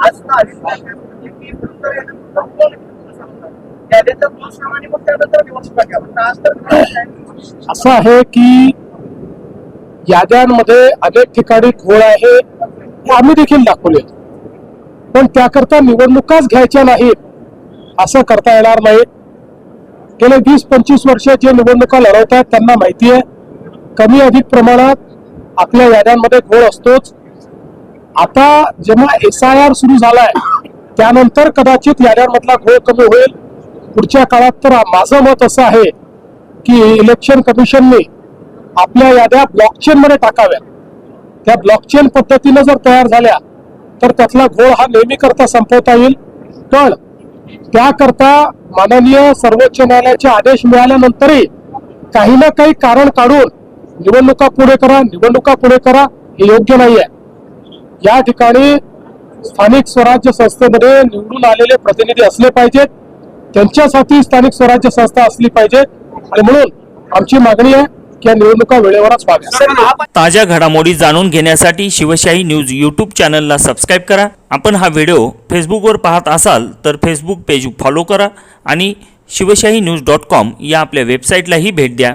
असं आहे? असं आहे की याद्यांमध्ये अनेक ठिकाणी घोळ आहे हे आम्ही देखील दाखवले पण त्याकरता निवडणुकाच घ्यायच्या नाहीत असं करता येणार नाही गेले वीस पंचवीस वर्ष जे निवडणुका लढवत आहेत त्यांना माहिती आहे कमी अधिक प्रमाणात आपल्या याद्यांमध्ये घोळ असतोच. आता जेव्हा एस आय आर सुरू झालाय त्यानंतर कदाचित याद्यांमधला घोळ कमी होईल. पुढच्या काळात तर माझं मत असं आहे की इलेक्शन कमिशनने आपल्या याद्या ब्लॉकचेन मध्ये टाकाव्या त्या ब्लॉकचेन पद्धतीनं जर तयार झाल्या तर त्यातला घोळ हा नेहमी करता संपवता येईल. पण त्याकरता माननीय सर्वोच्च न्यायालयाचे आदेश मिळाल्यानंतरही काही ना काही कारण काढून निवडणुका पुढे करा निवडणुका पुढे करा हे योग्य नाही आहे या ठिकाणी स्थानिक स्वराज्य संस्थेमध्ये निवडून आलेले प्रतिनिधी असले पाहिजेत त्यांच्यासाठी स्थानिक स्वराज्य संस्था असली पाहिजे. आणि म्हणून आमची मागणी आहे की या निवडणुका वेळेवरच व्हाव्या ताज्या घडामोडी जाणून घेण्यासाठी शिवशाही न्यूज यूट्यूब चॅनलला सबस्क्राईब करा. आपण हा व्हिडिओ फेसबुकवर पाहत असाल तर फेसबुक पेज फॉलो करा आणि शिवशाही न्यूज डॉट कॉम या आपल्या वेबसाईटलाही भेट द्या.